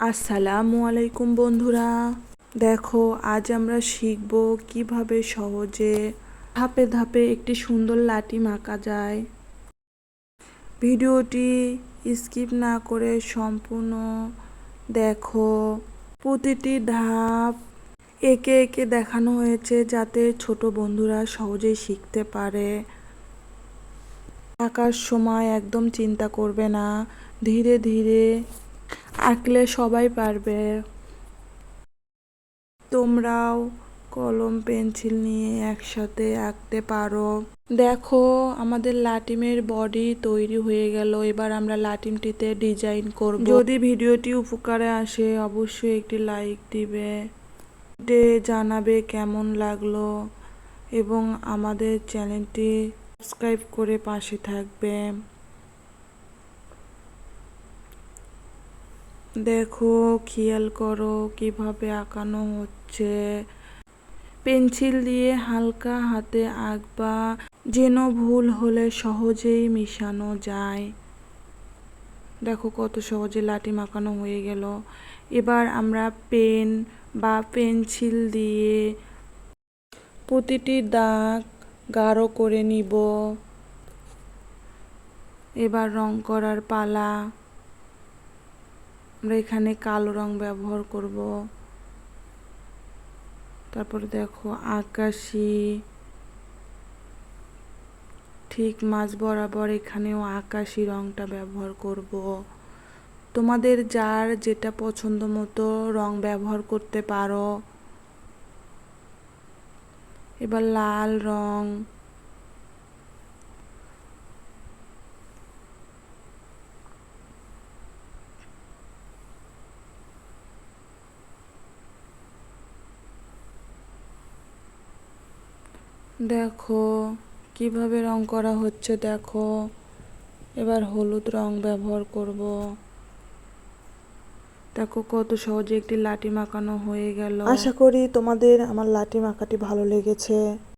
আসসালামু আলাইকুম বন্ধুরা। দেখো, আজ আমরা শিখব কীভাবে সহজে ধাপে ধাপে একটি সুন্দর লাঠি মাখা যায়। ভিডিওটি স্কিপ না করে সম্পূর্ণ দেখো। প্রতিটি ধাপ একে একে দেখানো হয়েছে যাতে ছোট বন্ধুরা সহজেই শিখতে পারে। আঁকার সময় একদম চিন্তা করবে না। ধীরে ধীরে আঁকলে সবাই পারবে। তোমরাও কলম, পেন্সিল নিয়ে একসাথে আঁকতে পারো। দেখো, আমাদের লাটিমের বডি তৈরি হয়ে গেল। এবার আমরা লাটিমটিতে ডিজাইন করব। যদি ভিডিওটি উপকারে আসে, অবশ্যই একটি লাইক দিবে। জানাবে কেমন লাগল এবং আমাদের চ্যানেলটি সাবস্ক্রাইব করে পাশে থাকবে। দেখো, খেয়াল করো কীভাবে আঁকানো হচ্ছে। পেন্সিল দিয়ে হালকা হাতে আঁকবা, যেন ভুল হলে সহজেই মিশানো যায়। দেখো কত সহজে লাঠি মাখানো হয়ে গেল। এবার আমরা পেন বা পেন্সিল দিয়ে প্রতিটি দাগ গাঢ় করে নিব। এবার রং করার পালা। আমরা এখানে কালো রং ব্যবহার করব। তারপরে দেখো আকাশি। ঠিক মাঝ বরাবর এখানেও আকাশি রংটা ব্যবহার করব। তোমাদের যার যেটা পছন্দ মতো রং ব্যবহার করতে পারো। এবার লাল রং। দেখো, কীভাবে রং করা হচ্ছে দেখো। এবার হলুদ রং ব্যবহার করব। দেখো কত সহজে একটি লাঠি মাখানো হয়ে গেল। আশা করি তোমাদের আমার লাঠি মাখাটি ভালো লেগেছে।